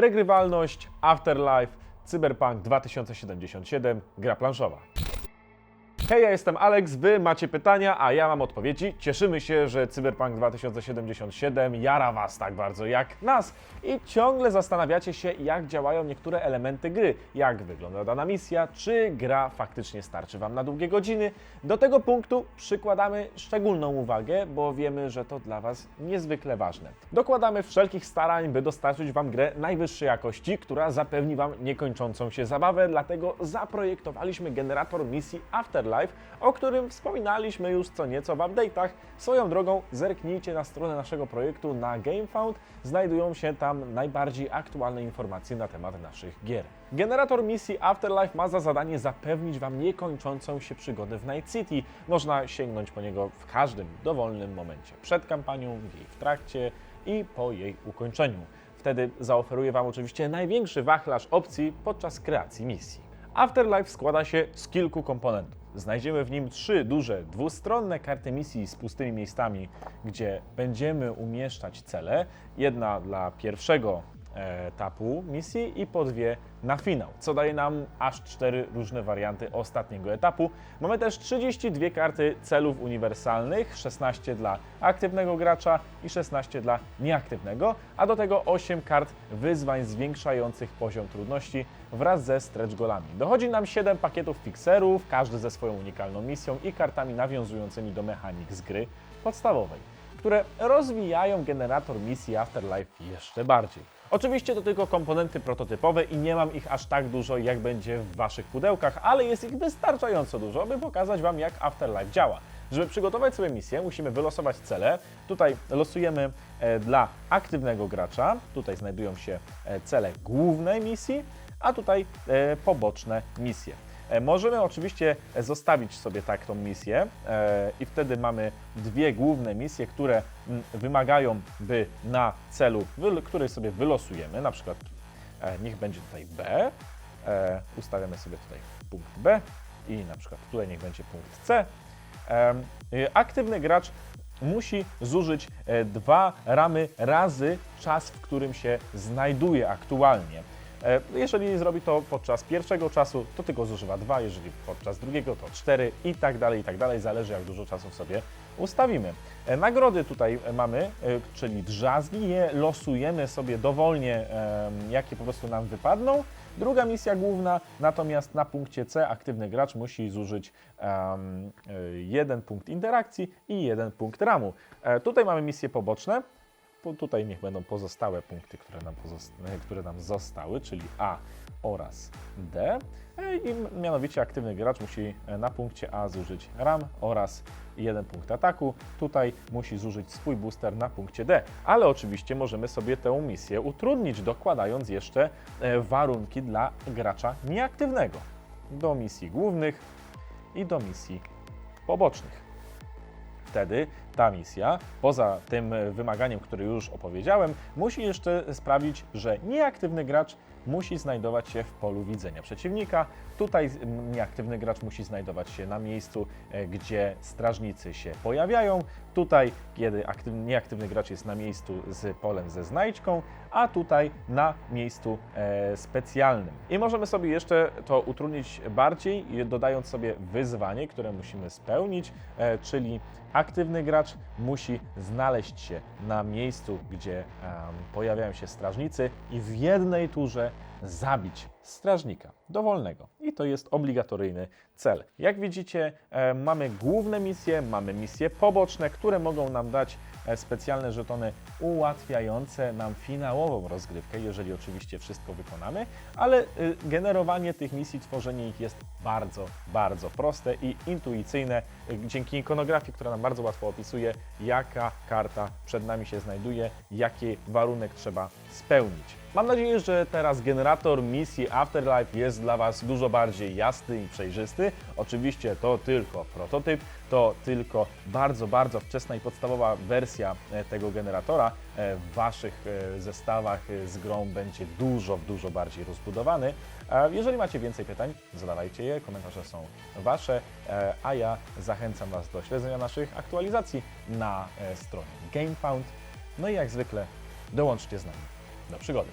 regrywalność, Afterlife, Cyberpunk 2077, gra planszowa. Hej, ja jestem Alex, wy macie pytania, a ja mam odpowiedzi. Cieszymy się, że Cyberpunk 2077 jara was tak bardzo jak nas i ciągle zastanawiacie się, jak działają niektóre elementy gry, jak wygląda dana misja, czy gra faktycznie starczy wam na długie godziny. Do tego punktu przykładamy szczególną uwagę, bo wiemy, że to dla was niezwykle ważne. Dokładamy wszelkich starań, by dostarczyć wam grę najwyższej jakości, która zapewni wam niekończącą się zabawę, dlatego zaprojektowaliśmy generator misji Afterlife, o którym wspominaliśmy już co nieco w update'ach. Swoją drogą zerknijcie na stronę naszego projektu na GameFound, znajdują się tam najbardziej aktualne informacje na temat naszych gier. Generator misji Afterlife ma za zadanie zapewnić Wam niekończącą się przygodę w Night City. Można sięgnąć po niego w każdym dowolnym momencie, przed kampanią, jej w trakcie i po jej ukończeniu. Wtedy zaoferuje Wam oczywiście największy wachlarz opcji podczas kreacji misji. Afterlife składa się z kilku komponentów. Znajdziemy w nim trzy duże, dwustronne karty misji z pustymi miejscami, gdzie będziemy umieszczać cele. Jedna dla pierwszego etapu misji i po dwie na finał, co daje nam aż cztery różne warianty ostatniego etapu. Mamy też 32 karty celów uniwersalnych, 16 dla aktywnego gracza i 16 dla nieaktywnego, a do tego 8 kart wyzwań zwiększających poziom trudności wraz ze stretch golami. Dochodzi nam 7 pakietów fixerów, każdy ze swoją unikalną misją i kartami nawiązującymi do mechanik z gry podstawowej które rozwijają generator misji Afterlife jeszcze bardziej. Oczywiście to tylko komponenty prototypowe i nie mam ich aż tak dużo, jak będzie w Waszych pudełkach, ale jest ich wystarczająco dużo, by pokazać Wam, jak Afterlife działa. Żeby przygotować sobie misję, musimy wylosować cele. Tutaj losujemy e, dla aktywnego gracza, tutaj znajdują się e, cele głównej misji, a tutaj e, poboczne misje. E, Możemy oczywiście zostawić sobie tak tą misję e, i wtedy mamy dwie główne misje, które mm, wymagają, by na celu, który sobie wylosujemy, na przykład e, niech będzie tutaj B, ustawiamy sobie tutaj punkt B i na przykład tutaj niech będzie punkt C. Aktywny gracz musi zużyć dwa ramy razy czas, w którym się znajduje aktualnie. E, Jeżeli zrobi to podczas pierwszego czasu, to tylko zużywa dwa, jeżeli podczas drugiego to cztery i tak dalej, i tak dalej, zależy jak dużo czasu sobie ustawimy. E, Nagrody tutaj mamy, e, czyli drzazgi, je losujemy sobie dowolnie, jakie po prostu nam wypadną. Druga misja główna, natomiast na punkcie C aktywny gracz musi zużyć e, jeden punkt interakcji i jeden punkt ramu. E, Tutaj mamy misje poboczne. Po- Tutaj niech będą pozostałe punkty, które nam, e, które nam zostały, czyli A oraz D. E, I mianowicie aktywny gracz musi e, na punkcie A zużyć RAM oraz jeden punkt ataku. Tutaj musi zużyć swój booster na punkcie D. Ale oczywiście możemy sobie tę misję utrudnić, dokładając jeszcze warunki dla gracza nieaktywnego do misji głównych i do misji pobocznych. Wtedy ta misja, poza tym wymaganiem, które już opowiedziałem, musi jeszcze sprawić, że nieaktywny gracz musi znajdować się w polu widzenia przeciwnika. Tutaj nieaktywny gracz musi znajdować się na miejscu, e, gdzie strażnicy się pojawiają. Tutaj, kiedy aktywny, nieaktywny gracz jest na miejscu z polem ze znajdźką, a tutaj na miejscu e, specjalnym. I możemy sobie jeszcze to utrudnić bardziej, dodając sobie wyzwanie, które musimy spełnić, e, czyli aktywny gracz musi znaleźć się na miejscu, gdzie em, pojawiają się strażnicy i w jednej turze zabić strażnika dowolnego. To jest obligatoryjny cel. Jak widzicie, e, mamy główne misje, mamy misje poboczne, które mogą nam dać e, specjalne żetony ułatwiające nam finałową rozgrywkę, jeżeli oczywiście wszystko wykonamy, ale y, generowanie tych misji, tworzenie ich jest bardzo, bardzo proste i intuicyjne dzięki ikonografii, która nam bardzo łatwo opisuje, jaka karta przed nami się znajduje, jaki warunek trzeba spełnić. Mam nadzieję, że teraz generator misji Afterlife jest dla Was dużo bardziej jasny i przejrzysty. Oczywiście to tylko prototyp, to tylko bardzo, bardzo wczesna i podstawowa wersja e, tego generatora. E, W Waszych e, zestawach z grą będzie dużo, dużo bardziej rozbudowany. Jeżeli macie więcej pytań, zadawajcie je, komentarze są Wasze, a ja zachęcam Was do śledzenia naszych aktualizacji na stronie GameFound. No i jak zwykle dołączcie z nami do przygody.